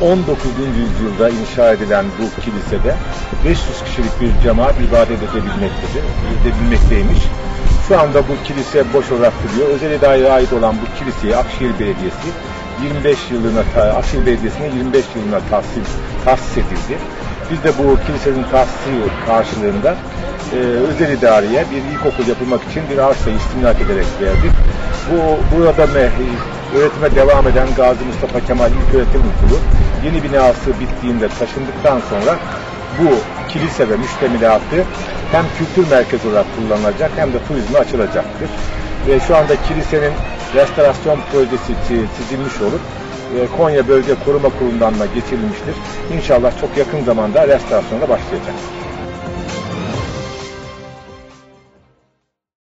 19. yüzyılda inşa edilen bu kilisede 500 kişilik bir cemaat ibadet edebilmektedir, edebilmekteymiş. Şu anda bu kilise boş olarak duruyor. Özel idareye ait olan bu kiliseye Akşehir Belediyesi 25 yılına, Akşehir Belediyesi'ne 25 yılına tahsis, tahsis edildi. Biz de bu kilisenin tahsisi karşılığında e, özel idareye bir ilkokul yapılmak için bir arsa istimlak ederek verdik. Bu burada me, öğretime devam eden Gazi Mustafa Kemal İlköğretim Okulu yeni binası bittiğinde taşındıktan sonra bu kilise ve müştemilatı hem kültür merkezi olarak kullanılacak hem de turizme açılacaktır. Ve şu anda kilisenin restorasyon projesi çi- çizilmiş olup e, Konya Bölge Koruma Kurulu'ndan da geçirilmiştir. İnşallah çok yakın zamanda restorasyona başlayacak.